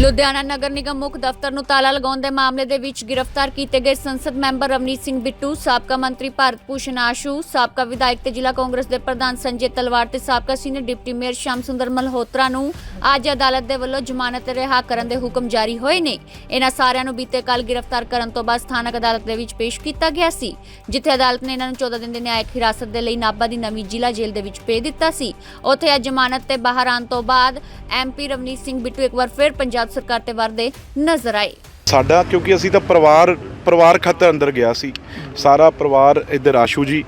ਲੁਧਿਆਣਾ ਨਗਰ ਨਿਗਮ ਮੁੱਖ ਦਫ਼ਤਰ ਨੂੰ ਤਾਲਾ ਲਗਾਉਣ ਦੇ ਮਾਮਲੇ ਦੇ ਵਿੱਚ ਗ੍ਰਿਫਤਾਰ ਕੀਤੇ ਗਏ ਸੰਸਦ ਮੈਂਬਰ ਰਵਨੀਤ ਸਿੰਘ ਬਿੱਟੂ, ਸਾਬਕਾ ਮੰਤਰੀ ਭਾਰਤ ਭੂਸ਼ਣ ਆਸ਼ੂ, ਸਾਬਕਾ ਵਿਧਾਇਕ ਤੇ ਜ਼ਿਲ੍ਹਾ ਕਾਂਗਰਸ ਦੇ ਪ੍ਰਧਾਨ ਸੰਜੇ ਤਲਵਾਰ ਤੇ ਸਾਬਕਾ ਸੀਨੀਅਰ ਡਿਪਟੀ ਮੇਅਰ ਸ਼ਾਮ ਸੁੰਦਰ ਮਲਹੋਤਰਾ ਨੂੰ ਅੱਜ ਅਦਾਲਤ ਦੇ ਵੱਲੋਂ ਜ਼ਮਾਨਤ ਤੇ ਰਿਹਾ ਕਰਨ ਦੇ ਹੁਕਮ ਜਾਰੀ ਹੋਏ ਨੇ। ਇਹਨਾਂ ਸਾਰਿਆਂ ਨੂੰ ਬੀਤੇ ਕੱਲ ਗ੍ਰਿਫਤਾਰ ਕਰਨ ਤੋਂ ਬਾਅਦ ਸਥਾਨਕ ਅਦਾਲਤ ਦੇ ਵਿੱਚ ਪੇਸ਼ ਕੀਤਾ ਗਿਆ ਸੀ ਜਿੱਥੇ ਅਦਾਲਤ ਨੇ ਇਹਨਾਂ ਨੂੰ 14 ਦਿਨ ਦੀ ਨਿਆਇਕ ਹਿਰਾਸਤ ਦੇ ਲਈ ਨਾਭਾ ਦੀ ਨਵੀਂ ਜ਼ਿਲ੍ਹਾ ਜੇਲ੍ਹ ਦੇ ਵਿੱਚ ਭੇਜ ਦਿੱਤਾ ਸੀ। ਉੱਥੇ ਅੱਜ ਜ਼ਮਾਨਤ ਤੇ ਬਾਹਰ ਆਉਣ ਤੋਂ ਬਾਅਦ ਐਮਪੀ ਰਵਨੀਤ ਸਿੰਘ ਬਿੱਟੂ ਇੱਕ ਵਾਰ ਫਿਰ ਪੰਜਾਬ ਸਰਕਾਰ ਤੇ ਵਰਦੇ ਨਜ਼ਰ ਆਏ। ਸਾਡਾ ਕਿਉਂਕਿ ਅਸੀਂ ਤਾਂ ਪਰਿਵਾਰ ਪਰਿਵਾਰ ਖਾਤਰ ਅੰਦਰ ਗਿਆ ਸੀ। ਸਾਰਾ ਪਰਿਵਾਰ ਇੱਧਰ ਆਸ਼ੂ ਜੀ।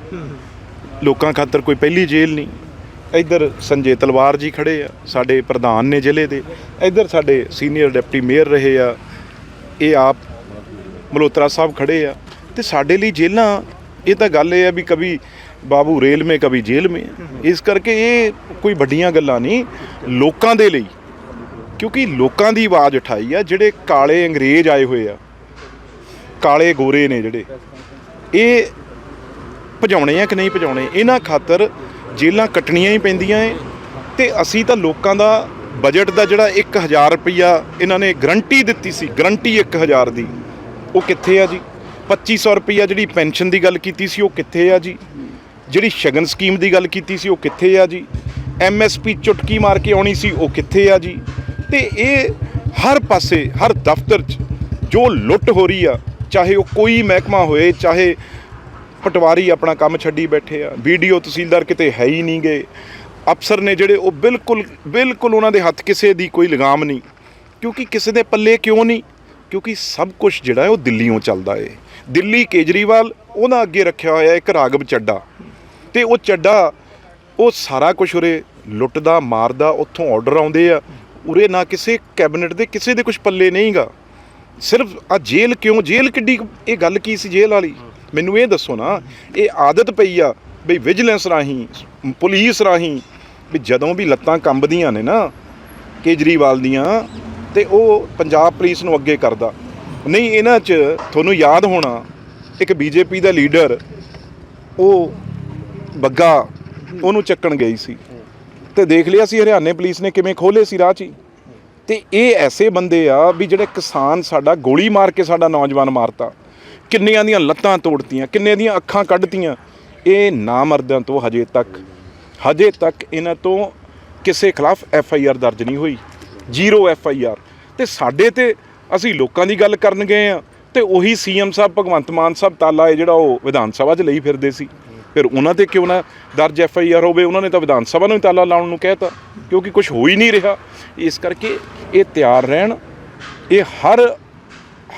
ਲੋਕਾਂ ਖਾਤਰ ਕੋਈ ਪਹਿਲੀ ਜੇਲ੍ਹ ਨਹੀਂ। ਇੱਧਰ ਸੰਜੇ ਤਲਵਾਰ ਜੀ ਖੜੇ ਆ, ਸਾਡੇ ਪ੍ਰਧਾਨ ਨੇ ਜ਼ਿਲ੍ਹੇ ਦੇ। ਇੱਧਰ ਸਾਡੇ ਸੀਨੀਅਰ ਡਿਪਟੀ ਮੇਅਰ ਰਹੇ ਆ, ਇਹ ਆਪ ਮਲੋਤਰਾ ਸਾਹਿਬ ਖੜੇ ਆ। ਤੇ ਸਾਡੇ ਲਈ ਜੇਲ੍ਹਾਂ, ਇਹ ਤਾਂ ਗੱਲ ਇਹ ਆ ਵੀ ਕभी ਬਾਬੂ ਰੇਲ ਮੇ ਕभी ਜੇਲ੍ਹ ਮੇ ਇਸ ਕਰਕੇ ਇਹ ਕੋਈ ਵੱਡੀਆਂ ਗੱਲਾਂ ਨਹੀਂ, ਲੋਕਾਂ ਦੇ ਲਈ। ਕਿਉਂਕਿ ਲੋਕਾਂ ਦੀ ਆਵਾਜ਼ ਉਠਾਈ ਆ, ਜਿਹੜੇ ਕਾਲੇ ਅੰਗਰੇਜ਼ ਆਏ ਹੋਏ ਆ, ਕਾਲੇ ਗੋਰੇ ਨੇ ਜਿਹੜੇ। ਇਹ ਭਜਾਉਣੇ ਆ ਕਿ ਨਹੀਂ ਭਜਾਉਣੇ? ਇਹਨਾਂ ਖਾਤਰ ਜੇਲਾਂ ਕੱਟਣੀਆਂ ਹੀ ਪੈਂਦੀਆਂ ਏ, ਤੇ ਅਸੀਂ ਤਾਂ ਲੋਕਾਂ ਦਾ ਬਜਟ ਦਾ ਜਿਹੜਾ 1000 ਰੁਪਈਆ ਇਹਨਾਂ ਨੇ ਗਰੰਟੀ ਦਿੱਤੀ ਸੀ ਗਰੰਟੀ 1000 ਦੀ। ਉਹ ਕਿੱਥੇ ਆ ਜੀ? 2500 ਰੁਪਈਆ ਜਿਹੜੀ ਪੈਨਸ਼ਨ ਦੀ ਗੱਲ ਕੀਤੀ ਸੀ, ਉਹ ਕਿੱਥੇ ਆ ਜੀ? ਜਿਹੜੀ ਸ਼ਗਨ ਸਕੀਮ ਦੀ ਗੱਲ ਕੀਤੀ ਸੀ, ਉਹ ਕਿੱਥੇ ਆ ਜੀ? ਐਮਐਸਪੀ ਚੁਟਕੀ ਮਾਰ ਕੇ ਆਉਣੀ ਸੀ, ਉਹ ਕਿੱਥੇ ਆ ਜੀ? ਤੇ ਇਹ ਹਰ ਪਾਸੇ, ਹਰ ਦਫ਼ਤਰ 'ਚ ਜੋ ਲੁੱਟ ਹੋ ਰਹੀ ਆ, ਚਾਹੇ ਉਹ ਕੋਈ ਮਹਿਕਮਾ ਹੋਏ, ਚਾਹੇ ਪਟਵਾਰੀ ਆਪਣਾ ਕੰਮ ਛੱਡੀ ਬੈਠੇ ਆ। ਵੀਡੀਓ ਤਹਿਸੀਲਦਾਰ ਕਿਤੇ ਹੈ ਹੀ ਨਹੀਂ ਗਏ ਅਫਸਰ ਨੇ ਜਿਹੜੇ ਉਹ ਬਿਲਕੁਲ ਬਿਲਕੁਲ ਉਹਨਾਂ ਦੇ ਹੱਥ ਕਿਸੇ ਦੀ ਕੋਈ ਲਗਾਮ ਨਹੀਂ। ਕਿਉਂਕਿ ਕਿਸੇ ਦੇ ਪੱਲੇ ਕਿਉਂ ਨਹੀਂ? ਕਿਉਂਕਿ ਸਭ ਕੁਝ ਜਿਹੜਾ ਹੈ ਉਹ ਦਿੱਲੀੋਂ ਚੱਲਦਾ ਏ। ਦਿੱਲੀ ਕੇਜਰੀਵਾਲ ਉਹਨਾਂ ਅੱਗੇ ਰੱਖਿਆ ਹੋਇਆ ਇੱਕ ਰਾਗਵ ਚੱਡਾ। ਤੇ ਉਹ ਚੱਡਾ, ਉਹ ਸਾਰਾ ਕੁਝ ਉਰੇ ਲੁੱਟਦਾ, ਮਾਰਦਾ, ਉੱਥੋਂ ਆਰਡਰ ਆਉਂਦੇ ਆ। ਉਰੇ ਨਾ ਕਿਸੇ ਕੈਬਨਿਟ ਦੇ ਕਿਸੇ ਦੇ ਕੁਝ ਪੱਲੇ ਨਹੀਂਗਾ। ਸਿਰਫ ਆ ਜੇਲ੍ਹ ਕਿਉਂ? ਜੇਲ੍ਹ ਕਿੱਡੀ ਇਹ ਗੱਲ ਕੀ ਸੀ ਜੇਲ੍ਹ ਵਾਲੀ? ਮੈਨੂੰ ਇਹ ਦੱਸੋ ਨਾ, ਇਹ ਆਦਤ ਪਈ ਆ ਬਈ ਵਿਜੀਲੈਂਸ ਰਾਹੀਂ, ਪੁਲਿਸ ਰਾਹੀਂ ਵੀ ਜਦੋਂ ਵੀ ਲੱਤਾਂ ਕੰਬਦੀਆਂ ਨੇ ਨਾ, ਕੇਜਰੀਵਾਲ ਦੀਆਂ, ਤੇ ਉਹ ਪੰਜਾਬ ਪੁਲਿਸ ਨੂੰ ਅੱਗੇ ਕਰਦਾ। ਨਹੀਂ, ਇਹਨਾਂ 'ਚ ਤੁਹਾਨੂੰ ਯਾਦ ਹੋਣਾ, ਇੱਕ ਬੀਜੇਪੀ ਦਾ ਲੀਡਰ, ਉਹ ਬੱਗਾ, ਉਹਨੂੰ ਚੱਕਣ ਗਈ ਸੀ। ਤੇ ਦੇਖ ਲਿਆ ਸੀ ਹਰਿਆਣੇ ਪੁਲਿਸ ਨੇ ਕਿਵੇਂ ਖੋਲੇ ਸੀ ਰਾਹ 'ਚ ਹੀ। ਤੇ ਇਹ ਐਸੇ ਬੰਦੇ ਆ ਵੀ ਜਿਹੜੇ ਕਿਸਾਨ ਸਾਡਾ ਗੋਲੀ ਮਾਰ ਕੇ ਸਾਡਾ ਨੌਜਵਾਨ ਮਾਰਤਾ। ਕਿੰਨਿਆਂ ਦੀਆਂ ਲੱਤਾਂ ਤੋੜਤੀਆਂ, ਕਿੰਨੇ ਦੀਆਂ ਅੱਖਾਂ ਕੱਢਤੀਆਂ। ਇਹ ਨਾ ਮਰਦਾਂ ਤੋਂ ਹਜੇ ਤੱਕ ਹਜੇ ਤੱਕ ਇਹਨਾਂ ਤੋਂ ਕਿਸੇ ਖਿਲਾਫ ਐਫ ਆਈ ਆਰ ਦਰਜ ਨਹੀਂ ਹੋਈ। Zero F I R. ਤੇ ਸਾਡੇ ਤੇ ਅਸੀਂ ਲੋਕਾਂ ਦੀ ਗੱਲ ਕਰਨ ਗਏ ਆ ਤੇ ਉਹੀ ਸੀਐਮ ਸਾਹਿਬ, ਭਗਵੰਤ ਮਾਨ ਸਾਹਿਬ ਤਾਲਾ ਇਹ ਜਿਹੜਾ ਉਹ ਵਿਧਾਨ ਸਭਾ 'ਚ ਲਈ ਫਿਰਦੇ ਸੀ। ਫਿਰ ਉਹਨਾਂ ਤੇ ਕਿਉਂ ਨਾ ਦਰਜ ਐਫ ਆਈ ਆਰ ਹੋਵੇ, ਉਹਨਾਂ ਨੇ ਤਾਂ ਵਿਧਾਨ ਸਭਾ ਨੂੰ ਹੀ ਤਾਲਾ ਲਾਉਣ ਨੂੰ ਕਹਿਤਾ, ਕਿਉਂਕਿ ਕੁਝ ਹੋ ਹੀ ਨਹੀਂ ਰਿਹਾ। ਇਸ ਕਰਕੇ ਇਹ ਤਿਆਰ ਰਹਿਣ, ਇਹ ਹਰ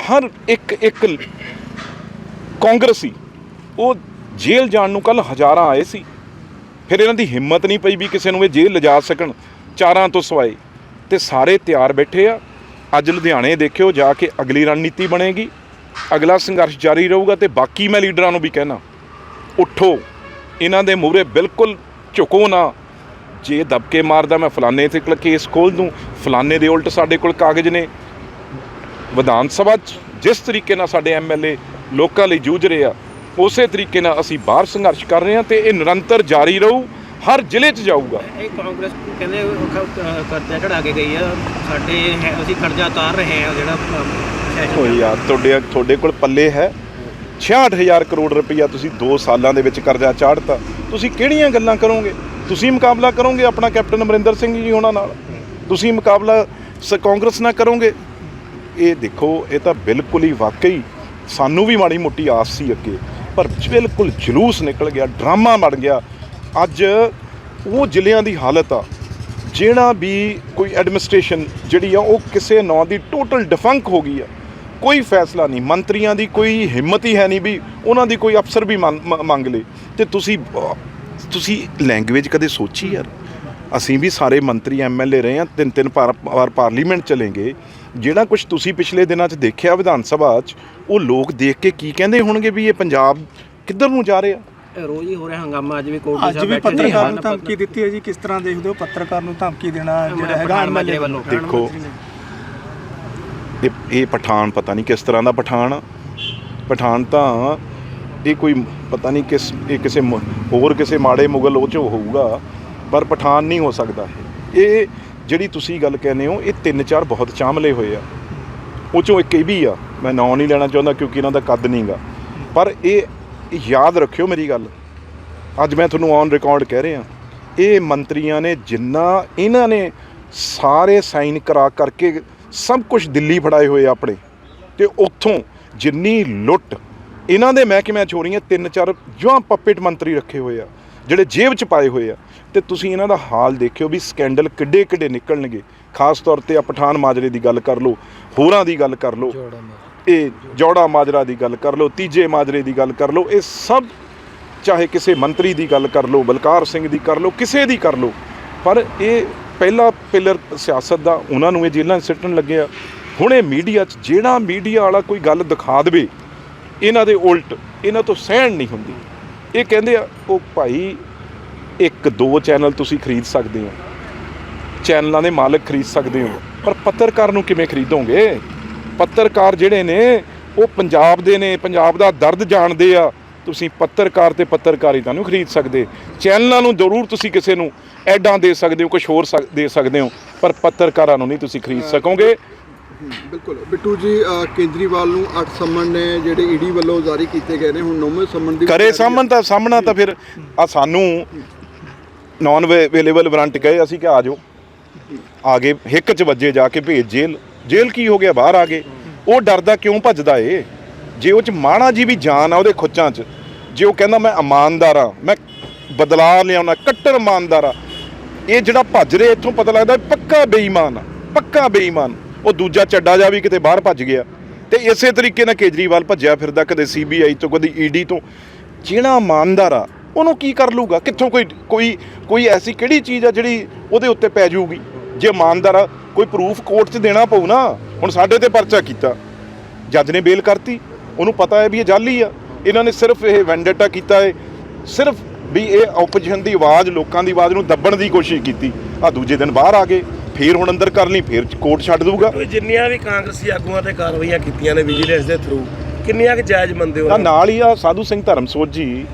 ਹਰ ਇੱਕ ਇੱਕ ਕਾਂਗਰਸੀ ਉਹ ਜੇਲ੍ਹ ਜਾਣ ਨੂੰ ਕੱਲ ਹਜ਼ਾਰਾਂ ਆਏ ਸੀ। ਫਿਰ ਇਹਨਾਂ ਦੀ ਹਿੰਮਤ ਨਹੀਂ ਪਈ ਵੀ ਕਿਸੇ ਨੂੰ ਇਹ ਜੇਲ੍ਹ ਲਿਜਾ ਸਕਣ। ਚਾਰਾਂ ਤੋਂ ਸਵਾਏ। ਤੇ ਸਾਰੇ ਤਿਆਰ ਬੈਠੇ ਆ। ਅੱਜ ਲੁਧਿਆਣੇ ਦੇਖਿਓ ਜਾ ਕੇ ਅਗਲੀ ਰਣਨੀਤੀ ਬਣੇਗੀ। ਅਗਲਾ ਸੰਘਰਸ਼ ਜਾਰੀ ਰਹੂਗਾ ਤੇ ਬਾਕੀ ਮੈਂ ਲੀਡਰਾਂ ਨੂੰ ਵੀ ਕਹਿਣਾ, ਉੱਠੋ। ਇਹਨਾਂ ਦੇ ਮੂਹਰੇ ਬਿਲਕੁਲ ਝੁਕੋ ਨਾ। ਜੇ ਦਬਕੇ ਮਾਰਦਾ ਮੈਂ ਫਲਾਣੇ ਤੇ ਕੇਸ ਖੋਲ ਦੂੰ। ਫਲਾਣੇ ਦੇ ਉਲਟ ਸਾਡੇ ਕੋਲ ਕਾਗਜ਼ ਨੇ। ਵਿਧਾਨ ਸਭਾ 'ਚ ਜਿਸ ਤਰੀਕੇ ਨਾਲ ਸਾਡੇ ਐਮਐਲਏ ਲੋਕਾਂ ਲਈ ਜੂਝ ਰਹੇ ਆ। ਉਸੇ ਤਰੀਕੇ ਨਾਲ ਅਸੀਂ ਬਾਹਰ ਸੰਘਰਸ਼ ਕਰ ਰਹੇ ਹਾਂ ਤੇ ਇਹ ਨਿਰੰਤਰ ਜਾਰੀ ਰਹੂ ਹਰ ਜ਼ਿਲ੍ਹੇ 'ਚ ਜਾਊਗਾ। ਇਹ ਕਾਂਗਰਸ ਕਹਿੰਦੇ ਉਹ ਕਰਜ਼ਾ ਚੜਾ ਕੇ ਗਈ ਆ। ਸਾਡੇ ਅਸੀਂ ਕਰਜ਼ਾ ਉਤਾਰ ਰਹੇ ਆ ਜਿਹੜਾ ਓ ਯਾਰ ਤੁਹਾਡੇ ਤੁਹਾਡੇ ਕੋਲ ਪੱਲੇ ਹੈ। 66000 ਕਰੋੜ ਰੁਪਈਆ ਤੁਸੀਂ 2 ਸਾਲਾਂ ਦੇ ਵਿੱਚ ਕਰਜ਼ਾ ਚਾੜਤਾ। ਤੁਸੀਂ ਕਿਹੜੀਆਂ ਗੱਲਾਂ ਕਰੋਗੇ? ਤੁਸੀਂ ਮੁਕਾਬਲਾ ਕਰੋਗੇ ਆਪਣਾ ਕੈਪਟਨ ਅਮਰਿੰਦਰ ਸਿੰਘ ਜੀ ਹੋਣਾ ਨਾਲ? ਤੁਸੀਂ ਮੁਕਾਬਲਾ ਕਾਂਗਰਸ ਨਾਲ ਕਰੋਗੇ? ਇਹ ਦੇਖੋ ਇਹ ਤਾਂ ਬਿਲਕੁਲ ਹੀ ਵਾਕਈ ਸਾਨੂੰ ਵੀ ਮਾੜੀ ਮੋਟੀ ਆਸ ਸੀ ਅੱਗੇ, ਪਰ ਬਿਲਕੁਲ ਜਲੂਸ ਨਿਕਲ ਗਿਆ, ਡਰਾਮਾ ਬਣ ਗਿਆ। ਅੱਜ ਉਹ ਜ਼ਿਲ੍ਹਿਆਂ ਦੀ ਹਾਲਤ ਆ, ਜਿਹੜਾ ਵੀ ਕੋਈ ਐਡਮਿਨਿਸਟ੍ਰੇਸ਼ਨ ਜਿਹੜੀ ਆ, ਉਹ ਕਿਸੇ ਨਾਂ ਦੀ ਟੋਟਲ ਡਿਫੰਕ ਹੋ ਗਈ ਆ। ਕੋਈ ਫੈਸਲਾ ਨਹੀਂ, ਮੰਤਰੀਆਂ ਦੀ ਕੋਈ ਹਿੰਮਤ ਹੀ ਹੈ ਨਹੀਂ ਵੀ ਉਹਨਾਂ ਦੀ ਕੋਈ ਅਫਸਰ ਵੀ ਮੰਨ- ਮੰਗ ਲੇ। ਤੇ ਤੁਸੀਂ ਤੁਸੀਂ ਲੈਂਗੁਏਜ ਕਦੇ ਸੋਚੀ ਯਾਰ? ਅਸੀਂ ਵੀ ਸਾਰੇ ਮੰਤਰੀ ਐਮਐਲਏ ਰਹੇ ਆ ਤਿੰਨ ਤਿੰਨ ਪਾਰ- ਵਾਰ ਪਾਰਲੀਮੈਂਟ ਚਲੇਂਗੇ। ਜਿਹੜਾ ਕੁਝ ਤੁਸੀਂ ਪਿਛਲੇ ਦਿਨਾਂ 'ਚ ਦੇਖਿਆ ਵਿਧਾਨ ਸਭਾ 'ਚ ਉਹ ਲੋਕ ਦੇਖ ਕੇ ਕੀ ਕਹਿੰਦੇ ਹੋਣਗੇ ਵੀ ਇਹ ਪੰਜਾਬ ਕਿੱਧਰ ਨੂੰ ਜਾ ਰਿਹਾ? ਇਹ ਰੋਜ਼ ਹੀ ਹੋ ਰਿਹਾ ਹੰਗਾਮਾ ਅੱਜ ਵੀ ਕੋਰਟ ਅੱਜ ਵੀ ਪੱਤਰਕਾਰ ਨੂੰ ਧਮਕੀ ਦਿੱਤੀ ਹੈ ਜੀ ਕਿਸ ਤਰ੍ਹਾਂ ਦੇਖਦੇ ਹੋ ਪੱਤਰਕਾਰ ਨੂੰ ਧਮਕੀ ਦੇਣਾ ਜਿਹੜਾ ਹੈਗਾ ਐਮਐਲਏ ਵੱਲੋਂ? ਦੇਖੋ ਇਹ ਇਹ ਪਠਾਨ ਪਤਾ ਨਹੀਂ ਕਿਸ ਤਰ੍ਹਾਂ ਦਾ ਪਠਾਨ। ਪਠਾਨ ਤਾਂ ਇਹ ਕੋਈ ਪਤਾ ਨਹੀਂ ਕਿਸ ਇਹ ਕਿਸੇ ਹੋਰ ਕਿਸੇ ਮਾੜੇ ਮੁਗਲ ਉਹ ਚ ਹੋਊਗਾ ਪਰ ਪਠਾਨ ਨਹੀਂ ਹੋ ਸਕਦਾ ਇਹ ਜਿਹੜੀ ਤੁਸੀਂ ਗੱਲ ਕਹਿੰਦੇ ਹੋ, ਇਹ ਤਿੰਨ ਚਾਰ ਬਹੁਤ ਚਾਮਲੇ ਹੋਏ ਆ। ਉਹ ਚੋਂ ਇੱਕ ਇਹ ਵੀ ਆ, ਮੈਂ ਨਾਂ ਨਹੀਂ ਲੈਣਾ ਚਾਹੁੰਦਾ ਕਿਉਂਕਿ ਇਹਨਾਂ ਦਾ ਕੱਦ ਨਹੀਂਗਾ ਪਰ ਇਹ ਯਾਦ ਰੱਖਿਓ ਮੇਰੀ ਗੱਲ, ਅੱਜ ਮੈਂ ਤੁਹਾਨੂੰ ਔਨ ਰਿਕਾਰਡ ਕਹਿ ਰਿਹਾ। ਇਹ ਮੰਤਰੀਆਂ ਨੇ ਜਿੰਨਾ ਇਹਨਾਂ ਨੇ ਸਾਰੇ ਸਾਈਨ ਕਰਾ ਕਰਕੇ ਸਭ ਕੁਝ ਦਿੱਲੀ ਫੜਾਏ ਹੋਏ ਆਪਣੇ। ਤੇ ਉੱਥੋਂ ਜਿੰਨੀ ਲੁੱਟ, ਇਹਨਾਂ ਦੇ ਮਹਿਕਮਿਆਂ 'ਚ ਹੋ ਰਹੀਆਂ ਤਿੰਨ ਚਾਰ ਜਵਾਂ ਪਪੇਟ ਮੰਤਰੀ ਰੱਖੇ ਹੋਏ ਆ, ਜਿਹੜੇ ਜੇਬ 'ਚ ਪਾਏ ਹੋਏ ਆ। ਤੇ ਤੁਸੀਂ ਇਹਨਾਂ ਦਾ ਹਾਲ ਦੇਖਿਓ ਵੀ ਸਕੈਂਡਲ ਕਿੱਡੇ ਕਿੱਡੇ ਨਿਕਲਣਗੇ। ਖਾਸ ਤੌਰ ਤੇ ਆ ਪਠਾਨ ਮਾਜਰੇ ਦੀ ਗੱਲ ਕਰ ਲਓ ਹੋਰਾਂ ਦੀ ਗੱਲ ਕਰ ਲਓ ਇਹ ਜੌੜਾ ਮਾਜਰਾ ਦੀ ਗੱਲ ਕਰ ਲਓ ਤੀਜੇ ਮਾਜਰੇ ਦੀ ਗੱਲ ਕਰ ਲਓ ਇਹ ਸਭ ਚਾਹੇ ਕਿਸੇ ਮੰਤਰੀ ਦੀ ਗੱਲ ਕਰ ਲਓ ਬਲਕਾਰ ਸਿੰਘ ਦੀ ਕਰ ਲਓ ਕਿਸੇ ਦੀ ਕਰ ਲਓ ਪਰ ਇਹ ਪਹਿਲਾ ਪਿਲਰ ਸਿਆਸਤ ਦਾ ਉਹਨਾਂ ਨੂੰ ਇਹ ਜੇਲ੍ਹਾਂ 'ਚ ਸਿੱਟਣ ਲੱਗੇ ਆ। ਹੁਣ ਇਹ ਮੀਡੀਆ 'ਚ ਜਿਹੜਾ ਮੀਡੀਆ ਵਾਲਾ ਕੋਈ ਗੱਲ ਦਿਖਾ ਦੇਵੇ ਇਹਨਾਂ ਦੇ ਉਲਟ ਇਹਨਾਂ ਤੋਂ ਸਹਿਣ ਨਹੀਂ ਹੁੰਦੀ। ਇਹ ਕਹਿੰਦੇ ਆ ਉਹ ਭਾਈ ਇੱਕ ਦੋ ਚੈਨਲ ਤੁਸੀਂ ਖਰੀਦ ਸਕਦੇ ਹੋ। ਚੈਨਲਾਂ ਦੇ ਮਾਲਕ ਖਰੀਦ ਸਕਦੇ ਹੋ। ਪਰ ਪੱਤਰਕਾਰ ਨੂੰ ਕਿਵੇਂ ਖਰੀਦੋਗੇ? ਪੱਤਰਕਾਰ ਜਿਹੜੇ ਨੇ ਉਹ ਪੰਜਾਬ ਦੇ ਨੇ ਪੰਜਾਬ ਦਾ ਦਰਦ ਜਾਣਦੇ ਆ। ਤੁਸੀਂ ਪੱਤਰਕਾਰ ਤੇ ਪੱਤਰਕਾਰੀ ਨੂੰ ਖਰੀਦ ਸਕਦੇ। ਚੈਨਲਾਂ ਨੂੰ ਜ਼ਰੂਰ ਤੁਸੀਂ ਕਿਸੇ ਨੂੰ ਐਡਾਂ ਦੇ ਸਕਦੇ ਹੋ ਕੁਝ ਹੋਰ ਦੇ ਸਕਦੇ ਹੋ। ਪਰ ਪੱਤਰਕਾਰਾਂ ਨੂੰ ਨਹੀਂ ਤੁਸੀਂ ਖਰੀਦ ਸਕੋਗੇ। ਬਿਲਕੁਲ। ਬਿੱਟੂ ਜੀ ਅ, ਕੇਜਰੀਵਾਲ ਨੂੰ 8 ਸੰਮਨ ਨੇ ਜਿਹੜੇ ਈਡੀ ਵੱਲੋਂ ਜਾਰੀ ਕੀਤੇ ਗਏ ਨੇ। ਹੁਣ ਨੌਵੇਂ ਸੰਮਨ ਦੀ ਕਰੇ ਸਾਹਮਣ ਤਾਂ ਸਾਹਮਣਾ ਤਾਂ ਫਿਰ ਆ ਸਾਨੂੰ। ਨਾਨ ਅਵੇਲੇਬਲ ਵਾਰੰਟ ਕਹੇ, ਅਸੀਂ ਕਿ ਆ ਜਾਓ। ਆ ਗਏ ਹਿੱਕ ਚ ਵੱਜੇ ਜਾ ਕੇ ਭੇਜ ਜੇਲ੍ਹ ਜੇਲ੍ਹ ਕੀ ਹੋ ਗਿਆ? ਬਾਹਰ ਆ ਗਏ। ਉਹ ਡਰਦਾ ਕਿਉਂ ਭੱਜਦਾ ਏ? ਜੇ ਉਹ ਚ ਮਾਣਾ ਜੀ ਵੀ ਜਾਨ ਆ ਉਹਦੇ ਖੁੱਚਾਂ ਚ, ਜੇ ਉਹ ਕਹਿੰਦਾ, ਮੈਂ ਇਮਾਨਦਾਰ ਆ ਮੈਂ ਬਦਲਾ ਲਿਆਉਣਾ ਕੱਟਰ ਇਮਾਨਦਾਰ ਆ ਇਹ ਜਿਹੜਾ ਭੱਜ ਰਿਹਾ, ਇੱਥੋਂ ਪਤਾ ਲੱਗਦਾ ਪੱਕਾ ਬੇਈਮਾਨ ਆ, ਪੱਕਾ ਬੇਈਮਾਨ। ਉਹ ਦੂਜਾ ਚੱਡਾ ਜਾ ਵੀ ਕਿਤੇ ਬਾਹਰ ਭੱਜ ਗਿਆ। ਤੇ ਇਸੇ ਤਰੀਕੇ ਨਾਲ ਕੇਜਰੀਵਾਲ ਭੱਜਿਆ ਫਿਰਦਾ ਕਦੇ ਸੀਬੀਆਈ ਤੋਂ, ਕਦੇ ਈਡੀ ਤੋਂ। ਜਿਹੜਾ ਇਮਾਨਦਾਰ ਆ ਉਹਨੂੰ ਕੀ ਕਰ ਲੂਗਾ ਕਿੱਥੋਂ ਕੋਈ ਕੋਈ ਕੋਈ ਐਸੀ ਕਿਹੜੀ ਚੀਜ਼ ਆ ਜਿਹੜੀ ਉਹਦੇ ਉੱਤੇ ਪੈ ਜਾਊਗੀ? ਜੇ ਇਮਾਨਦਾਰ ਆ, ਕੋਈ ਪ੍ਰੂਫ ਕੋਰਟ 'ਚ ਦੇਣਾ ਪਊ ਨਾ, ਹੁਣ ਸਾਡੇ ਤੇ ਪਰਚਾ ਕੀਤਾ। ਜੱਜ ਨੇ ਬੇਲ ਕਰਤੀ। ਉਹਨੂੰ ਪਤਾ ਹੈ ਵੀ ਇਹ ਜਾਲੀ ਆ। ਇਹਨਾਂ ਨੇ ਸਿਰਫ ਇਹ ਵੈਂਡੇਟਾ ਕੀਤਾ ਹੈ ਸਿਰਫ ਵੀ ਇਹ ਆਪੋਜੀਸ਼ਨ ਦੀ ਆਵਾਜ਼, ਲੋਕਾਂ ਦੀ ਆਵਾਜ਼ ਨੂੰ ਦੱਬਣ ਦੀ ਕੋਸ਼ਿਸ਼ ਕੀਤੀ। ਆ ਦੂਜੇ ਦਿਨ ਬਾਹਰ ਆ ਗਏ। ਫੇਰ ਹੁਣ ਅੰਦਰ ਕਰ ਲਈ, ਫੇਰ ਕੋਰਟ ਛੱਡ ਦਊਗਾ। ਜਿੰਨੀਆਂ ਵੀ ਕਾਂਗਰਸੀ ਆਗੂਆਂ ਤੇ ਕਾਰਵਾਈਆਂ ਕੀਤੀਆਂ ਨੇ ਵਿਜੀਲੈਂਸ ਦੇ ਥਰੂ ਕਿੰਨੀਆਂ ਕਿ ਜਾਇਜ਼ ਮੰਨਦੇ ਹੋ? ਆ ਨਾਲ ਹੀ ਆ ਸਾਧੂ ਸਿੰਘ ਧਰਮਸੋਤ ਜੀ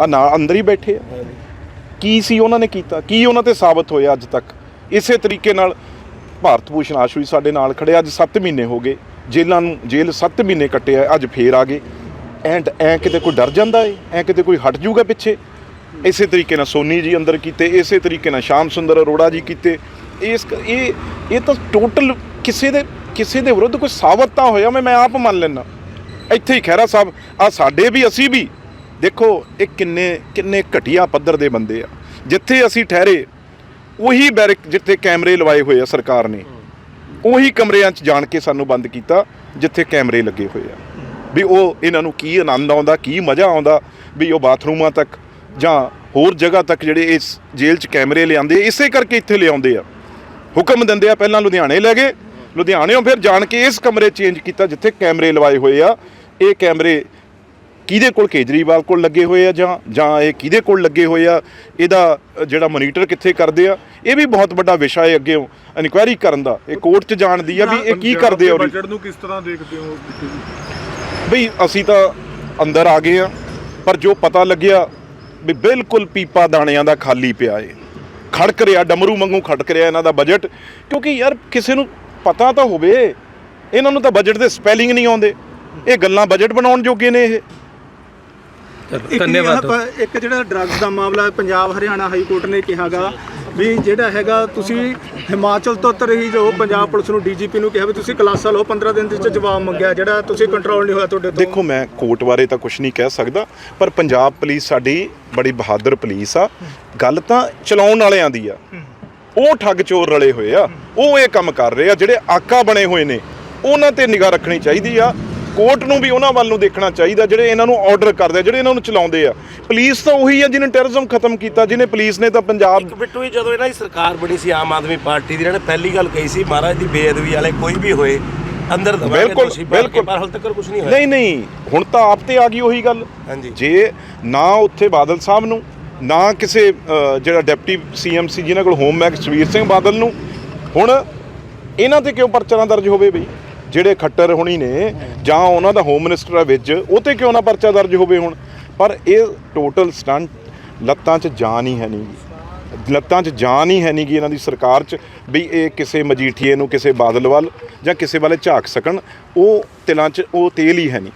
ਆ ਨਾਲ ਅੰਦਰ ਹੀ ਬੈਠੇ ਆ। ਕੀ ਸੀ ਉਹਨਾਂ ਨੇ ਕੀਤਾ? ਕੀ ਉਹਨਾਂ ਤੇ ਸਾਬਤ ਹੋਇਆ ਅੱਜ ਤੱਕ? ਇਸੇ ਤਰੀਕੇ ਨਾਲ ਭਾਰਤ ਭੂਸ਼ਣ ਆਸ਼ੂ ਜੀ ਸਾਡੇ ਨਾਲ ਖੜੇ ਅੱਜ 7 ਮਹੀਨੇ ਹੋ ਗਏ। ਜੇਲ੍ਹਾਂ ਨੂੰ ਜੇਲ੍ਹ 7 ਮਹੀਨੇ ਕੱਟੇ ਆ। ਅੱਜ ਫੇਰ ਆ ਗਏ। ਐਂਡ ਐ ਕਿਤੇ ਕੋਈ ਡਰ ਜਾਂਦਾ ਏ? ਐ ਕਿਤੇ ਕੋਈ ਹਟ ਜਾਊਗਾ ਪਿੱਛੇ? ਇਸੇ ਤਰੀਕੇ ਨਾਲ ਸੋਨੀ ਜੀ ਅੰਦਰ ਕੀਤੇ। ਇਸੇ ਤਰੀਕੇ ਨਾਲ ਸ਼ਾਮ ਸੁੰਦਰ ਅਰੋੜਾ ਜੀ ਕੀਤੇ। ਇਸ ਇਹ ਇਹ ਤਾਂ ਟੋਟਲ ਕਿਸੇ ਦੇ ਕਿਸੇ ਦੇ ਵਿਰੁੱਧ ਕੋਈ ਸਾਬਤ ਤਾਂ ਹੋਇਆ? ਮੈਂ ਮੈਂ ਆਪ ਮੰਨ ਲੈਣਾ ਇੱਥੇ ਹੀ ਖਹਿਰਾ ਸਾਹਿਬ ਆ ਸਾਡੇ ਵੀ, ਅਸੀਂ ਵੀ। ਦੇਖੋ, ਇਹ ਕਿੰਨੇ ਕਿੰਨੇ ਘਟੀਆ ਪੱਧਰ ਦੇ ਬੰਦੇ ਆ। ਜਿੱਥੇ ਅਸੀਂ ਠਹਿਰੇ, ਉਹੀ ਬੈਰਕ, ਜਿੱਥੇ ਕੈਮਰੇ ਲਵਾਏ ਹੋਏ ਆ ਸਰਕਾਰ ਨੇ, ਉਹੀ ਕਮਰਿਆਂ 'ਚ ਜਾਣ ਕੇ ਸਾਨੂੰ ਬੰਦ ਕੀਤਾ, ਜਿੱਥੇ ਕੈਮਰੇ ਲੱਗੇ ਹੋਏ ਆ। ਵੀ ਉਹ ਇਹਨਾਂ ਨੂੰ ਕੀ ਆਨੰਦ ਆਉਂਦਾ, ਕੀ ਮਜ਼ਾ ਆਉਂਦਾ, ਵੀ ਉਹ ਬਾਥਰੂਮਾਂ ਤੱਕ ਜਾਂ ਹੋਰ ਜਗ੍ਹਾ ਤੱਕ ਜਿਹੜੇ ਇਸ ਜੇਲ੍ਹ 'ਚ ਕੈਮਰੇ ਲਿਆਂਦੇ, ਇਸੇ ਕਰਕੇ ਇੱਥੇ ਲਿਆਉਂਦੇ ਆ। ਹੁਕਮ ਦਿੰਦੇ ਆ, ਪਹਿਲਾਂ ਲੁਧਿਆਣੇ ਲੈ ਗਏ ਲੁਧਿਆਣਿਓਂ ਫਿਰ ਜਾਣ ਕੇ ਇਸ ਕਮਰੇ ਚੇਂਜ ਕੀਤਾ, ਜਿੱਥੇ ਕੈਮਰੇ ਲਵਾਏ ਹੋਏ ਆ। ਇਹ ਕੈਮਰੇ ਕਿਹਦੇ ਕੋਲ ਕੇਜਰੀਵਾਲ ਕੋਲ ਲੱਗੇ ਹੋਏ ਆ ਜਾਂ ਜਾਂ ਇਹ ਕਿਹਦੇ ਕੋਲ ਲੱਗੇ ਹੋਏ ਆ? ਇਹਦਾ ਜਿਹੜਾ ਮੋਨੀਟਰ ਕਿੱਥੇ ਕਰਦੇ ਆ? ਇਹ ਵੀ ਬਹੁਤ ਵੱਡਾ ਵਿਸ਼ਾ ਹੈ ਅੱਗੇ ਇਨਕੁਆਇਰੀ ਕਰਨ ਦਾ। ਇਹ ਕੋਰਟ 'ਚ ਜਾਣ ਦੀ ਆ ਵੀ ਇਹ ਕੀ ਕਰਦੇ ਆ। ਬਜਟ ਨੂੰ ਕਿਸ ਤਰ੍ਹਾਂ ਦੇਖਦੇ ਹੋ? ਬਈ ਅਸੀਂ ਤਾਂ ਅੰਦਰ ਆ ਗਏ ਆ ਪਰ ਜੋ ਪਤਾ ਲੱਗਿਆ ਵੀ ਬਿਲਕੁਲ ਪੀਪਾ ਦਾਣਿਆਂ ਦਾ ਖਾਲੀ ਪਿਆ ਏ। ਖੜਕ ਰਿਹਾ ਡਮਰੂ ਵਾਂਗੂ ਖੜਕ ਰਿਹਾ ਇਹਨਾਂ ਦਾ ਬਜਟ ਕਿਉਂਕਿ ਯਾਰ ਕਿਸੇ ਨੂੰ ਪਤਾ ਤਾਂ ਹੋਵੇ। ਇਹਨਾਂ ਨੂੰ ਤਾਂ ਬਜਟ ਦੇ ਸਪੈਲਿੰਗ ਨਹੀਂ ਆਉਂਦੇ। ਇਹ ਗੱਲਾਂ ਬਜਟ ਬਣਾਉਣ ਜੋਗੇ ਨੇ ਇਹ। ਧੰਨਵਾਦ। ਇੱਕ ਜਿਹੜਾ ਡਰੱਗਸ ਦਾ ਮਾਮਲਾ ਪੰਜਾਬ ਹਰਿਆਣਾ ਹਾਈ ਕੋਰਟ ਨੇ ਕਿਹਾਗਾ ਵੀ ਜਿਹੜਾ ਹੈਗਾ ਤੁਸੀਂ ਹਿਮਾਚਲ ਤੋਂ ਉੱਤਰ ਹੀ ਜੋ ਪੰਜਾਬ ਪੁਲਿਸ ਨੂੰ ਡੀਜੀਪੀ ਨੂੰ ਕਿਹਾ ਵੀ ਤੁਸੀਂ ਕਲਾਸਾਂ ਲਓ 15 ਦਿਨ ਦੇ ਵਿੱਚ ਜਵਾਬ ਮੰਗਿਆ ਜਿਹੜਾ ਤੁਸੀਂ ਕੰਟਰੋਲ ਨਹੀਂ ਹੋਇਆ ਤੁਹਾਡੇ ਤੋਂ। ਦੇਖੋ ਮੈਂ ਕੋਰਟ ਬਾਰੇ ਤਾਂ ਕੁਝ ਨਹੀਂ ਕਹਿ ਸਕਦਾ ਪਰ ਪੰਜਾਬ ਪੁਲਿਸ ਸਾਡੀ ਬੜੀ ਬਹਾਦਰ ਪੁਲਿਸ ਆ। ਗੱਲ ਤਾਂ ਚਲਾਉਣ ਵਾਲਿਆਂ ਦੀ ਆ। ਉਹ ਠੱਗ ਚੋਰ ਰਲੇ ਹੋਏ ਆ ਉਹ ਇਹ ਕੰਮ ਕਰ ਰਹੇ ਆ ਜਿਹੜੇ ਆਕਾ ਬਣੇ ਹੋਏ ਨੇ ਉਹਨਾਂ ਤੇ ਨਿਗਾਹ ਰੱਖਣੀ ਚਾਹੀਦੀ ਆ। ਕੋਰਟ ਨੂੰ ਵੀ ਉਹਨਾਂ ਵੱਲ ਨੂੰ ਦੇਖਣਾ ਚਾਹੀਦਾ ਜਿਹੜੇ ਇਹਨਾਂ ਨੂੰ ਆਰਡਰ ਕਰਦੇ ਆ ਜਿਹੜੇ ਇਹਨਾਂ ਨੂੰ ਚਲਾਉਂਦੇ ਆ ਪੁਲਿਸ ਤਾਂ ਉਹੀ ਆ ਜਿਹਨੇ ਟੈਰਰਿਜ਼ਮ ਖਤਮ ਕੀਤਾ ਜਿਹਨੇ ਪੁਲਿਸ ਨੇ ਤਾਂ ਪੰਜਾਬ ਇੱਕ ਬਿੱਟੂ ਜਦੋਂ ਇਹਨਾਂ ਦੀ ਸਰਕਾਰ ਬਣੀ ਸੀ ਆਮ ਆਦਮੀ ਪਾਰਟੀ ਦੀ ਇਹਨਾਂ ਨੇ ਪਹਿਲੀ ਗੱਲ ਕਹੀ ਸੀ ਮਹਾਰਾਜ ਦੀ ਬੇਅਦਬੀ ਵਾਲੇ ਕੋਈ ਵੀ ਹੋਏ ਅੰਦਰ ਦਵਾਂਗੇ ਬਿਲਕੁਲ, ਬਿਲਕੁਲ। ਪਰ ਹਾਲ ਤੱਕ ਕੁਝ ਨਹੀਂ ਹੋਇਆ ਨਹੀਂ ਨਹੀਂ ਹੁਣ ਤਾਂ ਆਪ ਤੇ ਆ ਗਈ ਉਹੀ ਗੱਲ ਹਾਂਜੀ। ਜੇ ਨਾ ਉੱਥੇ ਬਾਦਲ ਸਾਹਿਬ ਨੂੰ ਨਾ ਕਿਸੇ ਜਿਹੜਾ ਡਿਪਟੀ ਸੀਐਮ ਸੀ ਜਿਨ੍ਹਾਂ ਕੋਲ ਹੋਮ ਮੈਕ ਸੁਖਬੀਰ ਸਿੰਘ ਬਾਦਲ ਨੂੰ ਹੁਣ ਇਹਨਾਂ ਤੇ ਕਿਉਂ ਪਰਚਾ ਦਰਜ ਹੋਵੇ ਬਈ ਜਿਹੜੇ ਖੱਟਰ ਹੋਣੀ ਨੇ ਜਾਂ ਉਹਨਾਂ ਦਾ ਹੋਮ ਮਿਨਿਸਟਰ ਆ ਵਿੱਚ ਉਹ ਤੇ ਕਿਉਂ ਨਾ ਪਰਚਾ ਦਰਜ ਹੋਵੇ ਹੁਣ? ਪਰ ਇਹ ਟੋਟਲ ਸਟੰਟ ਲੱਤਾਂ 'ਚ ਜਾਨ ਹੀ ਹੈ ਨਹੀਂ ਲੱਤਾਂ 'ਚ ਜਾਨ ਹੀ ਹੈ ਨਹੀਂ ਕਿ ਇਹਨਾਂ ਦੀ ਸਰਕਾਰ 'ਚ ਵੀ ਇਹ ਕਿਸੇ ਮਜੀਠੀਏ ਨੂੰ ਕਿਸੇ ਬਾਦਲ ਵੱਲ ਜਾਂ ਕਿਸੇ ਵਾਲੇ ਝਾਕ ਸਕਣ, ਉਹ ਤਿਲਾਂ 'ਚ ਉਹ ਤੇਲ ਹੀ ਹੈ ਨਹੀਂ।